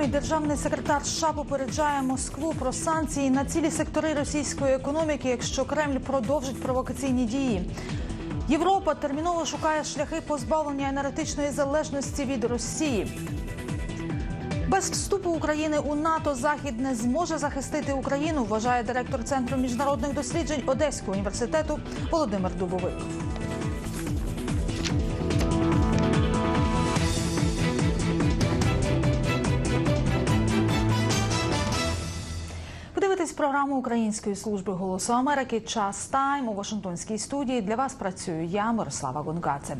програмі державний секретар США попереджає Москву про санкції на цілі сектори російської економіки, якщо Кремль продовжить провокаційні дії. Європа терміново шукає шляхи позбавлення енергетичної залежності від Росії. Без вступу України у НАТО Захід не зможе захистити Україну, вважає директор Центру міжнародних досліджень Одеського університету Володимир Дубовик. Програму Української служби голосу Америки. Час тайм у Вашингтонській студії. Для вас працюю я, Мирослава Гонгаце.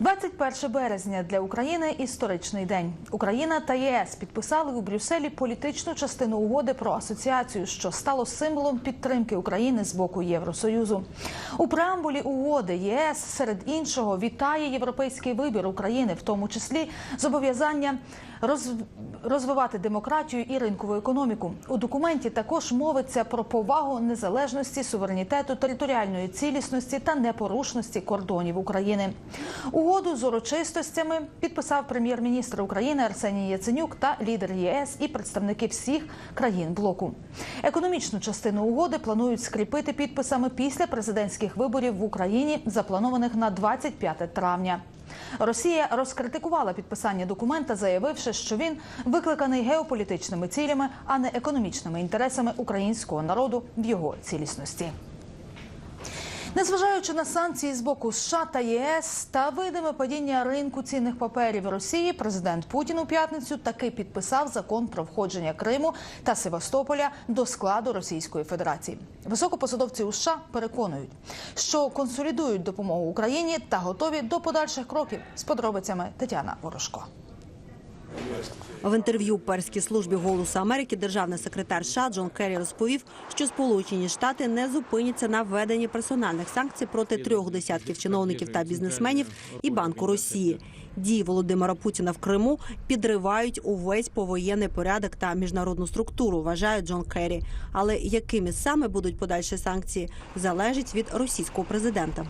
21 березня для України історичний день. Україна та ЄС підписали у Брюсселі політичну частину угоди про асоціацію, що стало символом підтримки України з боку Євросоюзу. У преамбулі угоди ЄС серед іншого вітає європейський вибір України, в тому числі зобов'язання розвивати демократію і ринкову економіку. У документі також мовиться про повагу незалежності, суверенітету, територіальної цілісності та непорушності кордонів України. Угоду з урочистостями підписав прем'єр-міністр України Арсеній Яценюк та лідер ЄС і представники всіх країн блоку. Економічну частину угоди планують скріпити підписами після президентських виборів в Україні, запланованих на 25 травня. Росія розкритикувала підписання документа, заявивши, що він викликаний геополітичними цілями, а не економічними інтересами українського народу в його цілісності. Незважаючи на санкції з боку США та ЄС та видиме падіння ринку цінних паперів Росії, президент Путін у п'ятницю таки підписав закон про входження Криму та Севастополя до складу Російської Федерації. Високопосадовці у США переконують, що консолідують допомогу Україні та готові до подальших кроків з подробицями Тетяна Ворожко. В інтерв'ю перській службі голосу Америки державний секретар США Джон Керрі розповів, що Сполучені Штати не зупиняться на введенні персональних санкцій проти трьох десятків чиновників та бізнесменів і банку Росії. Дії Володимира Путіна в Криму підривають увесь повоєнний порядок та міжнародну структуру, вважає Джон Керрі. Але якими саме будуть подальші санкції, залежить від російського президента.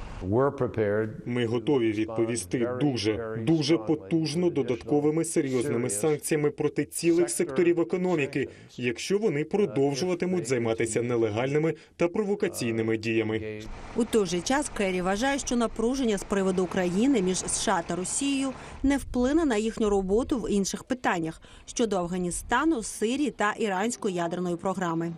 Ми готові відповісти дуже дуже потужно додатковими серйозними санкціями проти цілих секторів економіки, якщо вони продовжуватимуть займатися нелегальними та провокаційними діями. У той же час Керрі вважає, що напруження з приводу України між США та Росією не вплине на їхню роботу в інших питаннях щодо Афганістану, Сирії та іранської ядерної програми.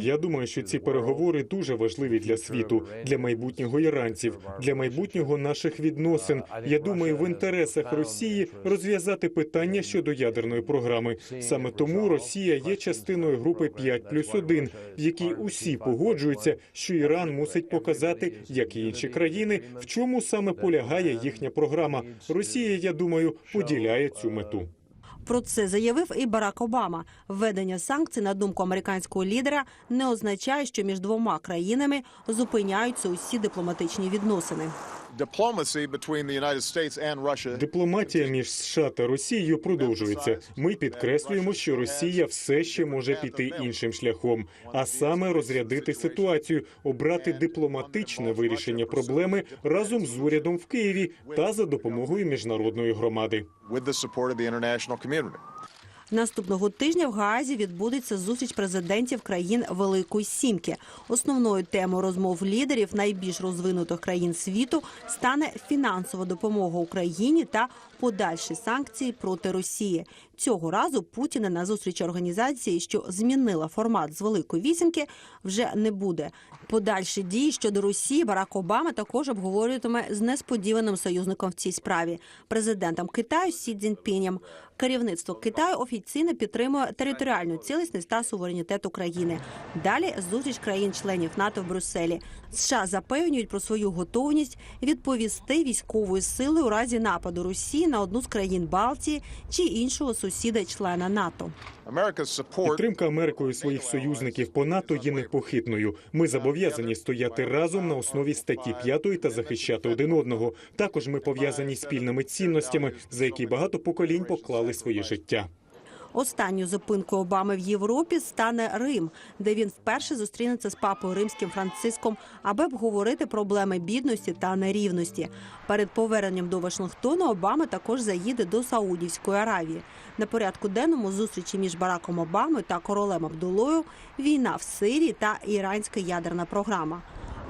Я думаю, що ці переговори дуже важливі для світу, для майбутнього іранців, для майбутнього наших відносин. Я думаю, в інтересах Росії розв'язати питання щодо ядерної програми. Саме тому Росія є частиною групи 5 плюс 1, в якій усі погоджуються, що Іран мусить показати, як і інші країни, в чому саме полягає їхня програма. Росія, я думаю, поділяє цю мету. Про це заявив і Барак Обама. Введення санкцій, на думку американського лідера, не означає, що між двома країнами зупиняються усі дипломатичні відносини. Дипломатія між США та Росією продовжується. Ми підкреслюємо, що Росія все ще може піти іншим шляхом, а саме розрядити ситуацію, обрати дипломатичне вирішення проблеми разом з урядом в Києві та за допомогою міжнародної громади. Наступного тижня в Гаазі відбудеться зустріч президентів країн Великої Сімки. Основною темою розмов лідерів найбільш розвинутих країн світу стане фінансова допомога Україні та подальші санкції проти Росії. Цього разу Путіна на зустрічі організації, що змінила формат з Великої Вісімки, вже не буде. Подальші дії щодо Росії Барак Обама також обговорюватиме з несподіваним союзником в цій справі президентом Китаю Сі Цзіньпінем. Керівництво Китаю офіційно підтримує територіальну цілісність та суверенітет України. Далі зустріч країн-членів НАТО в Брюсселі. США запевнюють про свою готовність відповісти військовою силою у разі нападу Росії на одну з країн Балтії чи іншого сусіда-члена НАТО. Підтримка Америкою своїх союзників по НАТО є непохитною. Ми зобов'язані стояти разом на основі статті 5 та захищати один одного. Також ми пов'язані спільними цінностями, за які багато поколінь поклали своє життя. Останньою зупинкою Обами в Європі стане Рим, де він вперше зустрінеться з папою римським Франциском, аби обговорити проблеми бідності та нерівності. Перед поверненням до Вашингтону Обама також заїде до Саудівської Аравії. На порядку денному зустрічі між Бараком Обамою та королем Абдулою, війна в Сирії та іранська ядерна програма.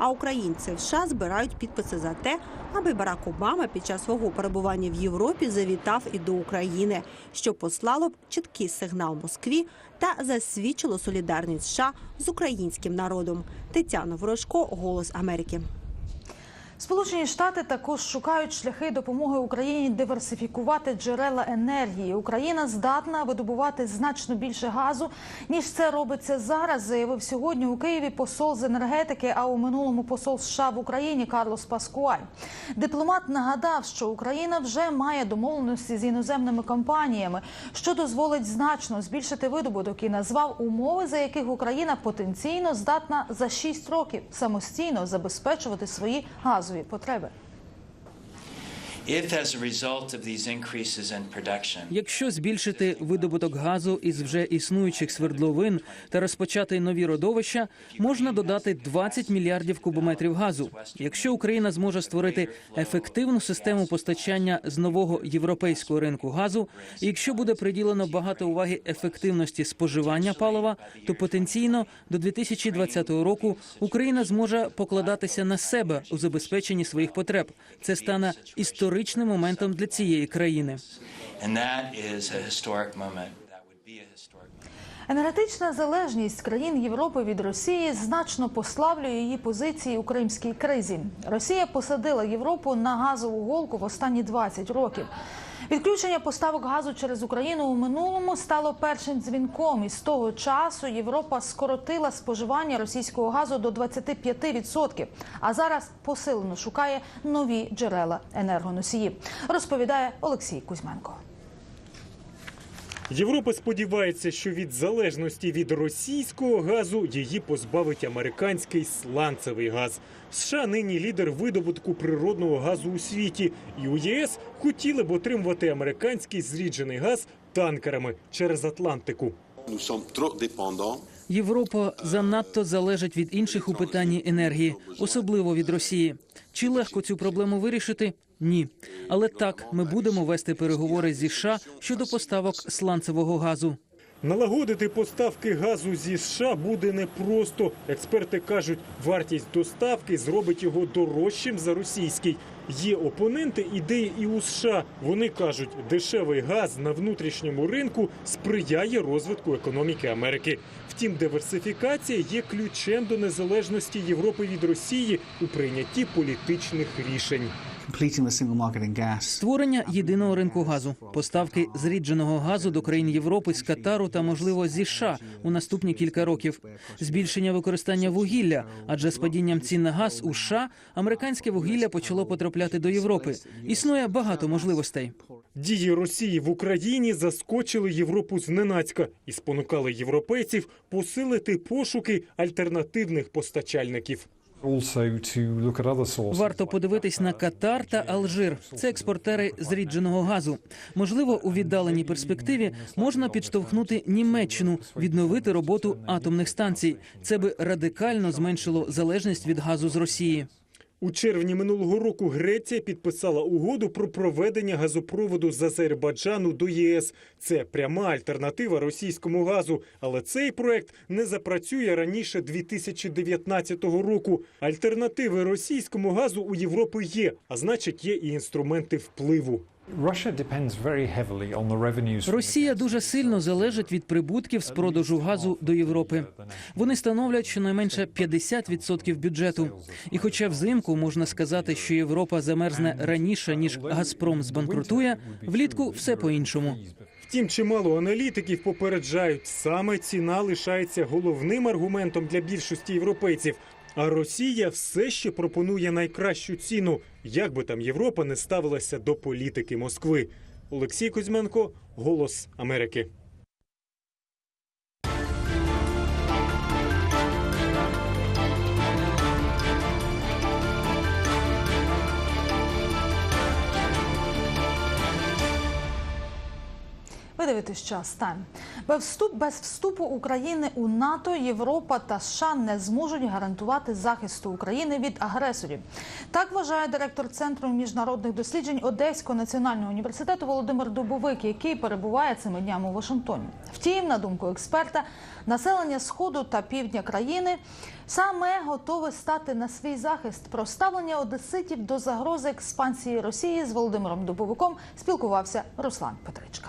А українці в США збирають підписи за те, аби Барак Обама під час свого перебування в Європі завітав і до України, що послало б чіткий сигнал Москві та засвідчило солідарність США з українським народом. Тетяна Ворожко, Голос Америки. Сполучені Штати також шукають шляхи допомоги Україні диверсифікувати джерела енергії. Україна здатна видобувати значно більше газу ніж це робиться зараз. Заявив сьогодні у Києві посол з енергетики. А у минулому посол США в Україні Карлос Паскуаль. Дипломат нагадав, що Україна вже має домовленості з іноземними компаніями, що дозволить значно збільшити видобуток і назвав умови, за яких Україна потенційно здатна за 6 років самостійно забезпечувати свої газові потреби. Якщо збільшити видобуток газу із вже існуючих свердловин та розпочати нові родовища, можна додати 20 мільярдів кубометрів газу. Якщо Україна зможе створити ефективну систему постачання з нового європейського ринку газу, і якщо буде приділено багато уваги ефективності споживання палива, то потенційно до 2020 року Україна зможе покладатися на себе у забезпеченні своїх потреб. Це стане історичним моментом для цієї країни. Енергетична залежність країн Європи від Росії значно послаблює її позиції у кримській кризі. Росія посадила Європу на газову голку в останні 20 років. Відключення поставок газу через Україну у минулому стало першим дзвінком. І з того часу Європа скоротила споживання російського газу до 25%. А зараз посилено шукає нові джерела енергоносії. Розповідає Олексій Кузьменко. Європа сподівається, що від залежності від російського газу її позбавить американський сланцевий газ. США нині лідер видобутку природного газу у світі, і у ЄС хотіли б отримувати американський зріджений газ танкерами через Атлантику. Європа занадто залежить від інших у питанні енергії, особливо від Росії. Чи легко цю проблему вирішити? Ні. Але так ми будемо вести переговори зі США щодо поставок сланцевого газу. Налагодити поставки газу зі США буде непросто. Експерти кажуть, вартість доставки зробить його дорожчим за російський. Є опоненти ідеї і у США. Вони кажуть, дешевий газ на внутрішньому ринку сприяє розвитку економіки Америки. Втім, диверсифікація є ключем до незалежності Європи від Росії у прийнятті політичних рішень. Створення єдиного ринку газу, поставки зрідженого газу до країн Європи з Катару та можливо зі США у наступні кілька років, збільшення використання вугілля, адже з падінням цін на газ у США американське вугілля почало потрапляти до Європи. Існує багато можливостей. Дії Росії в Україні заскочили Європу зненацька і спонукали європейців посилити пошуки альтернативних постачальників. Варто подивитись на Катар та Алжир. Це експортери зрідженого газу. Можливо, у віддаленій перспективі можна підштовхнути Німеччину відновити роботу атомних станцій. Це би радикально зменшило залежність від газу з Росії. У червні минулого року Греція підписала угоду про проведення газопроводу з Азербайджану до ЄС. Це пряма альтернатива російському газу, але цей проект не запрацює раніше 2019 року. Альтернативи російському газу у Європи є, а значить, є і інструменти впливу. Росія дуже сильно залежить від прибутків з продажу газу до Європи. Вони становлять щонайменше 50% бюджету. І, хоча взимку можна сказати, що Європа замерзне раніше ніж Газпром збанкрутує, влітку все по-іншому. Втім, чимало аналітиків попереджають, саме ціна лишається головним аргументом для більшості європейців. А Росія все ще пропонує найкращу ціну, як би там Європа не ставилася до політики Москви. Олексій Кузьменко, Голос Америки. Ви дивитесь час тайм. Без вступ без вступу України у НАТО Європа та США не зможуть гарантувати захисту України від агресорів. Так вважає директор центру міжнародних досліджень Одеського національного університету Володимир Дубовик, який перебуває цими днями у Вашингтоні. Втім, на думку експерта, населення сходу та півдня країни саме готове стати на свій захист. Про ставлення одеситів до загрози експансії Росії з Володимиром Дубовиком спілкувався Руслан Петричка.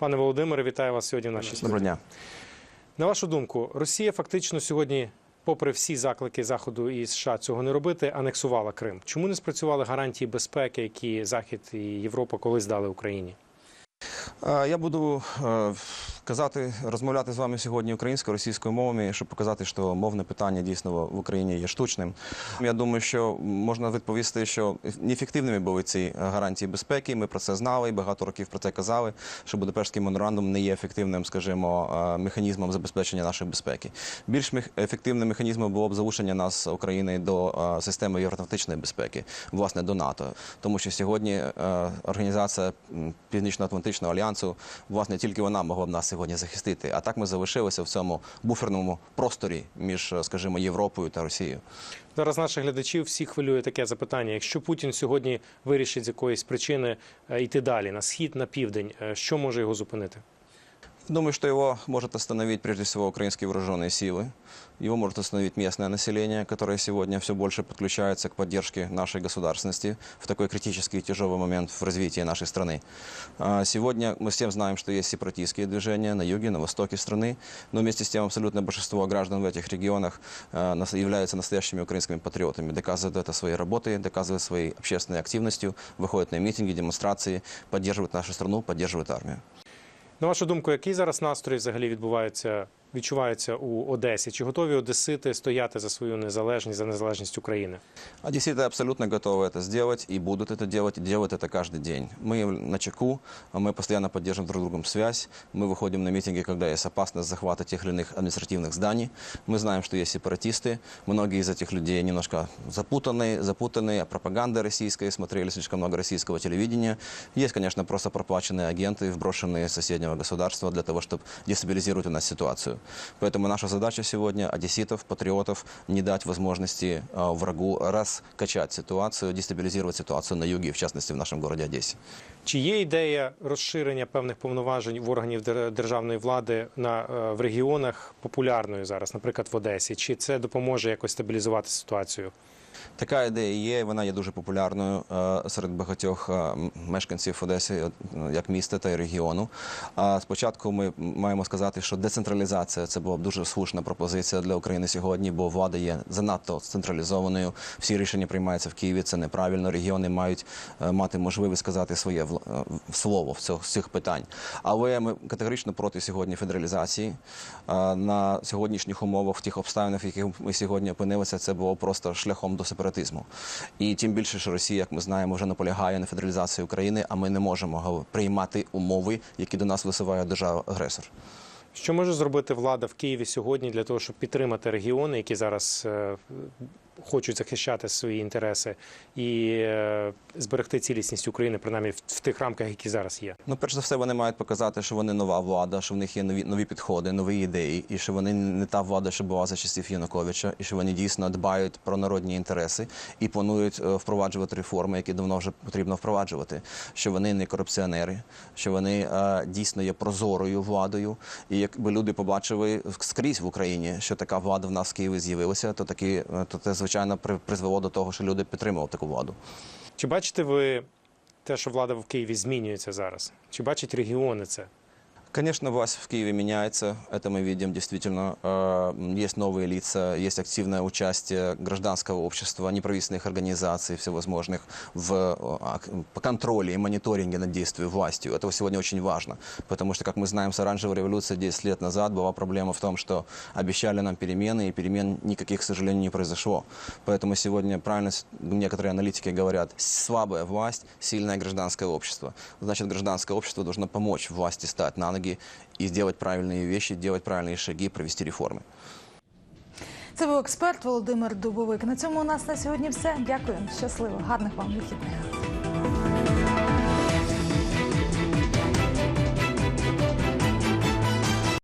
Пане Володимире, вітаю вас сьогодні в нашій студії. Доброго дня. На вашу думку, Росія фактично сьогодні, попри всі заклики Заходу і США цього не робити, анексувала Крим. Чому не спрацювали гарантії безпеки, які Захід і Європа колись дали Україні? Я буду е, казати, розмовляти з вами сьогодні українською, російською мовами, щоб показати, що мовне питання дійсно в Україні є штучним. Я думаю, що можна відповісти, що неефективними були ці гарантії безпеки. Ми про це знали і багато років про це казали. Що Будапештський меморандум не є ефективним, скажімо, е, механізмом забезпечення нашої безпеки. Більш ефективним механізмом було б залучення нас України до е, системи євроатлантичної безпеки, власне до НАТО, тому що сьогодні е, організація Північно-Атлантичного альянсу, власне, тільки вона могла б нас сьогодні захистити. А так ми залишилися в цьому буферному просторі між, е, скажімо, Європою та Росією. Зараз наших глядачів всі хвилює таке запитання: якщо Путін сьогодні вирішить з якоїсь причини е, йти далі на схід, на південь, е, що може його зупинити? Думаю, что его может остановить прежде всего украинские вооруженные силы. Его может остановить местное население, которое сегодня все больше подключается к поддержке нашей государственности в такой критический и тяжелый момент в развитии нашей страны. А Сегодня мы всем знаем, что есть сепаратистские движения на юге, на востоке страны, но вместе с тем абсолютное большинство граждан в этих регионах нас- являются настоящими украинскими патриотами, доказывают это своей работой, доказывают своей общественной активностью, выходят на митинги, демонстрации, поддерживают нашу страну, поддерживают армию. На вашу думку, який зараз настрій взагалі відбувається, відчувається у Одесі? Чи готові одесити стояти за свою незалежність, за незалежність України? Одесситы абсолютно готовы это сделать и будут это делать, и делают это каждый день. Мы на чеку, а мы постоянно поддерживаем друг с другом связь. Мы выходим на митинги, когда есть опасность захвата тех или иных административных зданий. Мы знаем, что есть сепаратисты. Многие из этих людей немножко запутанные, запутанные пропагандой российской, смотрели слишком много российского телевидения. Есть, конечно, просто проплаченные агенты, вброшенные из соседнего государства для того, чтобы дестабилизировать у нас ситуацию. Поэтому наша задача сегодня одесситов, патриотов не дать возможности э, врагу раскачать ситуацию, дестабилизировать ситуацию на юге, в частности в нашем городе Одессе. Чи є ідея розширення певних повноважень в органів дер- державної влади на е, в регіонах популярною зараз, наприклад, в Одесі? Чи це допоможе якось стабілізувати ситуацію? Така ідея є, вона є дуже популярною е, серед багатьох е, мешканців Одеси, е, як міста та й регіону. Спочатку ми маємо сказати, що децентралізація це була б дуже слушна пропозиція для України сьогодні, бо влада є занадто централізованою. Всі рішення приймаються в Києві. Це неправильно. Регіони мають е, мати можливість сказати своє слово в цих, питань. Але ми категорично проти сьогодні федералізації. На сьогоднішніх умовах, в тих обставинах, в яких ми сьогодні опинилися, це було просто шляхом до сепаратизму. І тим більше, що Росія, як ми знаємо, вже наполягає на федералізації України, а ми не можемо приймати умови, які до нас висуває держава-агресор. Що може зробити влада в Києві сьогодні для того, щоб підтримати регіони, які зараз е, хочуть захищати свої інтереси, і е, зберегти цілісність України, принаймні в, тих рамках, які зараз є? Ну, перш за все, вони мають показати, що вони нова влада, що в них є нові нові підходи, нові ідеї, і що вони не та влада, що була за часів Януковича, і що вони дійсно дбають про народні інтереси і планують е, впроваджувати реформи, які давно вже потрібно впроваджувати. Що вони не корупціонери, що вони е, дійсно є прозорою владою. І якби люди побачили скрізь в Україні, що така влада в нас в Києві з'явилася, то такі то це звичайно при- призвело до того, що люди підтримували таку владу. Чи бачите ви те, що влада в Києві змінюється зараз? Чи бачать регіони це? Конечно, власть в Киеве меняется, это мы видим действительно. Э, Есть новые лица, есть активное участие гражданского общества, неправительственных организаций всевозможных в э, по контроле и мониторинге над действием властью. Это сегодня очень важно, потому что, как мы знаем, с оранжевой революцией 10 лет назад была проблема в том, что обещали нам перемены, и перемен никаких, к сожалению, не произошло. Поэтому сегодня, правильно некоторые аналитики говорят, слабая власть, сильное гражданское общество. Значит, гражданское общество должно помочь власти стать на ноги и сделать правильные вещи, делать правильные шаги, провести реформы. Це був експерт Володимир Дубовик. На цьому у нас на сьогодні все. Дякую, щасливо, гарних вам вихідних.